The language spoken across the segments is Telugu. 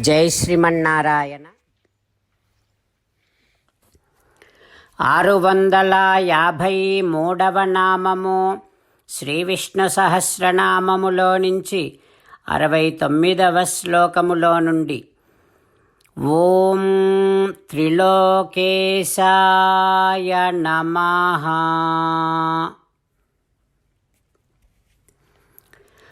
జై శ్రీమన్నారాయణ. ఆరు వందల యాభై మూడవ నామము శ్రీ విష్ణు సహస్రనామములో నుంచి అరవై తొమ్మిదవ శ్లోకములో నుండి. ఓం త్రిలోకేశాయ నమహా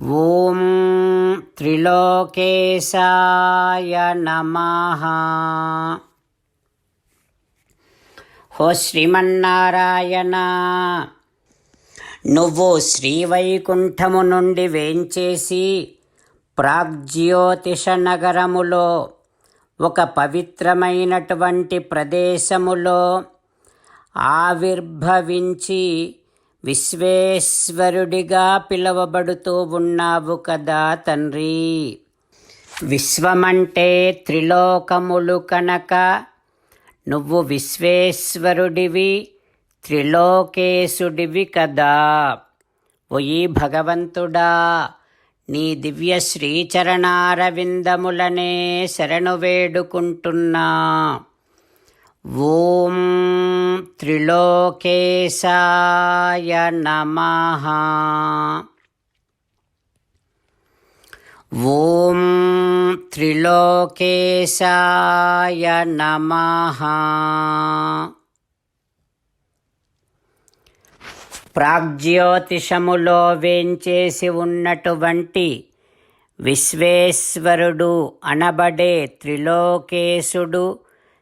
ఓం త్రిలోకేశాయ నమః. హో శ్రీమన్నారాయణ నువ్వు శ్రీవైకుంఠము నుండి వేంచేసి ప్రాగ్జ్యోతిష నగరములో ఒక పవిత్రమైనటువంటి ప్రదేశములో ఆవిర్భవించి విశ్వేశ్వరుడిగా పిలువబడుతూ ఉన్నావు కదా తండ్రి. విశ్వమంటే త్రిలోకములు కనుక నువ్వు విశ్వేశ్వరుడివి త్రిలోకేశుడివి కదా. ఒయి భగవంతుడా నీ దివ్య శ్రీచరణారవిందములనే శరణు వేడుకుంటున్నా. ఓం త్రిలోకేశాయ నమః. ఓం త్రిలోకేశాయ నమః. ప్రాగ్జ్యోతిషములో వేంచేసి ఉన్నటువంటి విశ్వేశ్వరుడు అనబడే త్రిలోకేశుడు